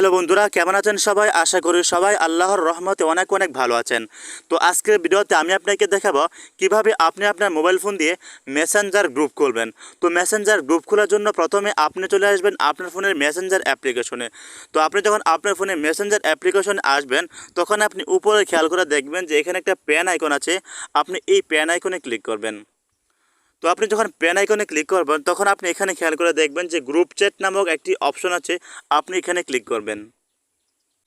Hello বন্ধুরা, কেমন আছেন সবাই? আশা করি সবাই আল্লাহর রহমতে অনেক অনেক ভালো আছেন। তো আজকের ভিডিওতে আমি আপনাকে দেখাবো কীভাবে আপনি আপনার মোবাইল ফোন দিয়ে মেসেঞ্জার গ্রুপ খুলবেন। তো মেসেঞ্জার গ্রুপ খোলার জন্য প্রথমে আপনি চলে আসবেন আপনার ফোনের মেসেঞ্জার অ্যাপ্লিকেশনে তো আপনি যখন আপনার ফোনে মেসেঞ্জার অ্যাপ্লিকেশনে আসবেন, তখন আপনি উপরে খেয়াল করে দেখবেন যে এখানে একটা প্যান আইকন আছে। আপনি এই প্যান আইকনে ক্লিক করবেন। তো আপনি যখন পেন আইকনে ক্লিক করবেন, তখন আপনি এখানে খেয়াল করে দেখবেন যে গ্রুপ চ্যাট নামক একটি অপশন আছে, আপনি এখানে ক্লিক করবেন।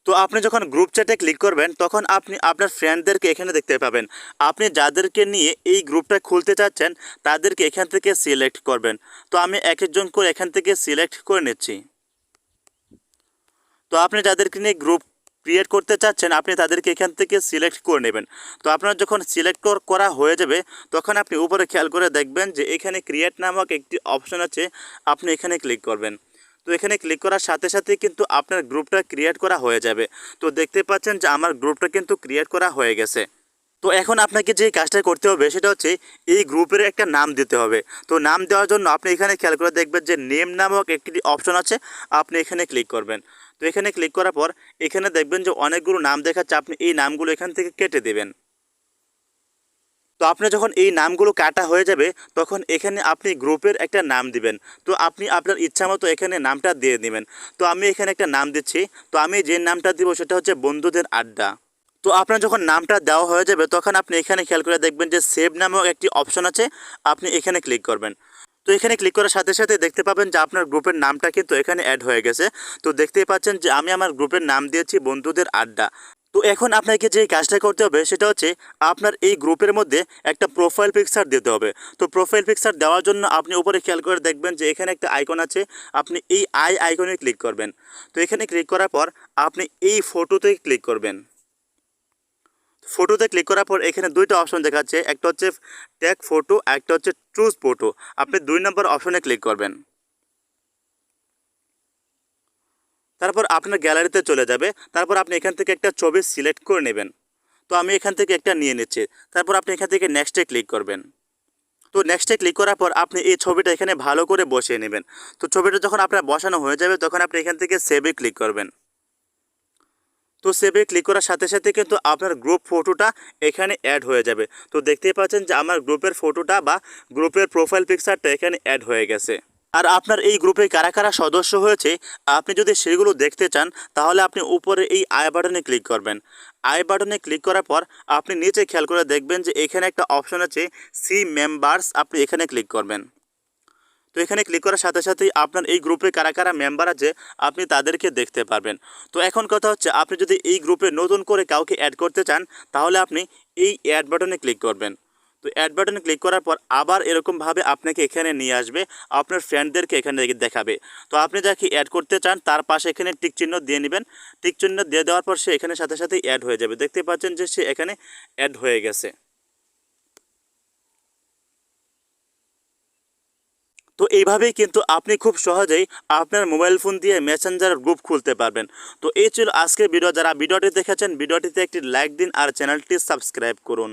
তো আপনি যখন গ্রুপ চ্যাটে ক্লিক করবেন, তখন আপনি আপনার ফ্রেন্ডদেরকে এখানে দেখতে পাবেন। আপনি যাদেরকে নিয়ে এই গ্রুপটা খুলতে চাচ্ছেন, তাদেরকে এখান থেকে সিলেক্ট করবেন। তো আমি এক একজন করে এখান থেকে সিলেক্ট করে নিচ্ছি। তো আপনি যাদেরকে নিয়ে গ্রুপ ক্রিয়েট করতে চাচ্ছেন, আপনি তাদেরকে এখান থেকে সিলেক্ট করে নেবেন। তো আপনার যখন সিলেক্ট করা হয়ে যাবে, তখন আপনি উপরে খেয়াল করে দেখবেন যে এখানে ক্রিয়েট নামক একটি অপশন আছে, আপনি এখানে ক্লিক করবেন। তো এখানে ক্লিক করার সাথে সাথে কিন্তু আপনার গ্রুপটা ক্রিয়েট করা হয়ে যাবে। তো দেখতে পাচ্ছেন যে আমার গ্রুপটা কিন্তু ক্রিয়েট করা হয়ে গেছে। তো এখন আপনাকে যে কাজটা করতে হবে, সেটা হচ্ছে এই গ্রুপের একটা নাম দিতে হবে। তো নাম দেওয়ার জন্য আপনি এখানে খেয়াল করে দেখবেন যে নেম নামক একটি অপশন আছে, আপনি এখানে ক্লিক করবেন। তো এখানে ক্লিক করার পর এখানে দেখবেন যে অনেকগুলো নাম দেখাচ্ছে, আপনি এই নামগুলো এখান থেকে কেটে দেবেন। তো আপনি যখন এই নামগুলো কাটা হয়ে যাবে, তখন এখানে আপনি গ্রুপের একটা নাম দিবেন। তো আপনি আপনার ইচ্ছা মতো এখানে নামটা দিয়ে দিবেন। তো আমি এখানে একটা নাম দিচ্ছি। তো আমি যে নামটা দিব সেটা হচ্ছে বন্ধুদের আড্ডা। তো আপনার যখন নামটা দেওয়া হয়ে যাবে, তখন আপনি এখানে খেয়াল করে দেখবেন যে সেভ নামক একটি অপশন আছে। আপনি এখানে ক্লিক করবেন। তো এখানে ক্লিক করার সাথে সাথে দেখতে পাবেন যে আপনার গ্রুপের নামটা কিন্তু এখানে অ্যাড হয়ে গেছে। তো দেখতেই পাচ্ছেন যে আমি আমার গ্রুপের নাম দিয়েছি বন্ধুদের আড্ডা। তো এখন আপনাকে যে কাজটা করতে হবে সেটা হচ্ছে আপনার এই গ্রুপের মধ্যে একটা প্রোফাইল পিকচার দিতে হবে। তো প্রোফাইল পিকচার দেওয়ার জন্য আপনি উপরে খেয়াল করে দেখবেন যে এখানে একটা আইকন আছে, আপনি এই আই আইকনে ক্লিক করবেন। তো এখানে ক্লিক করার পর আপনি এই ফটোতে ক্লিক করবেন। ফটোতে ক্লিক করার পর এখানে দুইটা অপশন দেখাচ্ছে। একটা হচ্ছে ট্যাগ ফটো একটা হচ্ছে চুজ ফটো আপনি দুই নম্বর অপশনে ক্লিক করবেন। তারপর আপনার গ্যালারিতে চলে যাবে। তারপর আপনি এখান থেকে একটা ছবি সিলেক্ট করে নেবেন। তো আমি এখান থেকে একটা নিয়ে নিচ্ছি। তারপর আপনি এখান থেকে নেক্সটে ক্লিক করবেন। তো নেক্সটে ক্লিক করার পর আপনি এই ছবিটা এখানে ভালো করে বসিয়ে নেবেন। তো ছবিটা যখন আপনার বসানো হয়ে যাবে, তখন আপনি এখান থেকে সেভে ক্লিক করবেন। তো সেভে ক্লিক করার সাথে সাথে কিন্তু আপনার গ্রুপ ফটোটা এখানে অ্যাড হয়ে যাবে। তো দেখতেই পাচ্ছেন যে আমার গ্রুপের ফটোটা বা গ্রুপের প্রোফাইল পিকচারটা এখানে অ্যাড হয়ে গেছে। আর আপনার এই গ্রুপে কারা কারা সদস্য হয়েছে, আপনি যদি সেগুলো দেখতে চান, তাহলে আপনি উপরে এই আই বাটনে ক্লিক করবেন। আই বাটনে ক্লিক করার পর আপনি নিচে খেয়াল করে দেখবেন যে এখানে একটা অপশন আছে সি মেম্বার্স আপনি এখানে ক্লিক করবেন। তো এখানে ক্লিক করার সাথে সাথেই আপনার এই গ্রুপে কারা কারা মেম্বার আছে, আপনি তাদেরকে দেখতে পারবেন। তো এখন কথা হচ্ছে, আপনি যদি এই গ্রুপে নতুন করে কাউকে অ্যাড করতে চান, তাহলে আপনি এই অ্যাড বাটনে ক্লিক করবেন। তো অ্যাড বাটনে ক্লিক করার পর আবার এরকমভাবে আপনাকে এখানে নিয়ে আসবে, আপনার ফ্রেন্ডদেরকে এখানে দেখাবে। তো আপনি যাকে অ্যাড করতে চান, তার পাশে এখানে টিক চিহ্ন দিয়ে নেবেন। টিক চিহ্ন দিয়ে দেওয়ার পর সে এখানে সাথে সাথেই অ্যাড হয়ে যাবে। দেখতে পাচ্ছেন যে সে এখানে অ্যাড হয়ে গেছে। তো এইভাবেই কিন্তু আপনি খুব সহজেই আপনার মোবাইল ফোন দিয়ে মেসেঞ্জার গ্রুপ খুলতে পারবেন। তো এই ছিল আজকের ভিডিও। যারা ভিডিওটি দেখেছেন, ভিডিওটিতে একটি লাইক দিন আর চ্যানেলটি সাবস্ক্রাইব করুন।